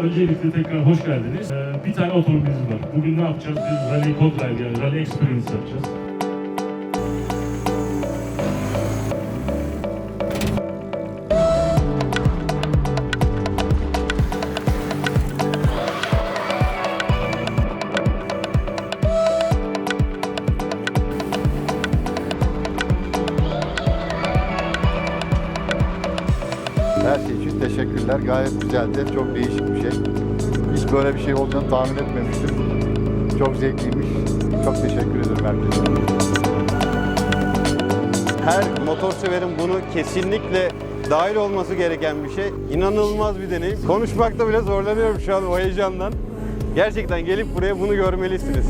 Öncelikle tekrar hoş geldiniz. Ee, bir tane otomobilimiz var. Bugün ne yapacağız? Biz Rally Code yani Rally Experience yapacağız. Her şey için teşekkürler. Gayet güzeldi. Çok değişik bir şey. Hiç böyle bir şey olacağını tahmin etmemiştim. Çok zevkliymiş. Çok teşekkür ederim herkese. Her motor severin bunu kesinlikle dahil olması gereken bir şey. İnanılmaz bir deneyim. Konuşmakta bile zorlanıyorum şu an o heyecandan. Gerçekten gelip buraya bunu görmelisiniz.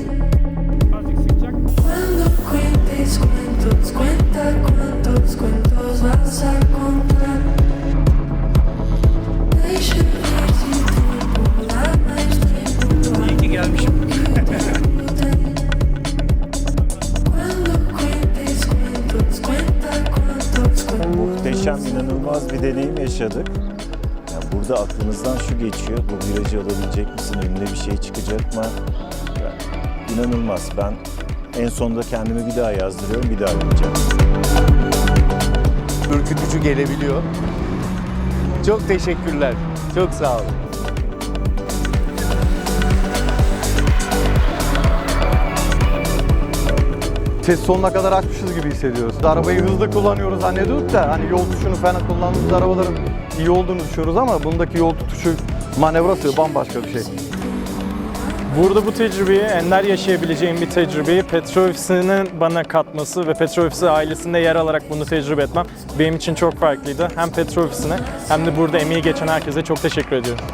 Cuentos, cuenta cuántos cuentos vas a Muhteşem, inanılmaz bir deneyim yaşadık. Yani burada aklınızdan şu geçiyor, bu virajı alabilecek misin, önüne bir şey çıkacak mı? Yani inanılmaz. Ben en sonunda kendimi bir daha yazdırıyorum, bir daha yapacağım. ürkütücü gelebiliyor. Çok teşekkürler. Çok sağ olun. Ses sonuna kadar açmışız gibi hissediyoruz. Arabayı hızlı kullanıyoruz zannediyorduk da hani yol tutuşunu falan kullandığımız arabaların iyi olduğunu düşünüyoruz ama bundaki yol tutuşu manevrası bambaşka bir şey. Burada bu tecrübeyi ender yaşayabileceğim bir tecrübeyi Petrol bana katması ve Petrol ailesinde yer alarak bunu tecrübe etmem benim için çok farklıydı. Hem Petrol hem de burada emeği geçen herkese çok teşekkür ediyorum.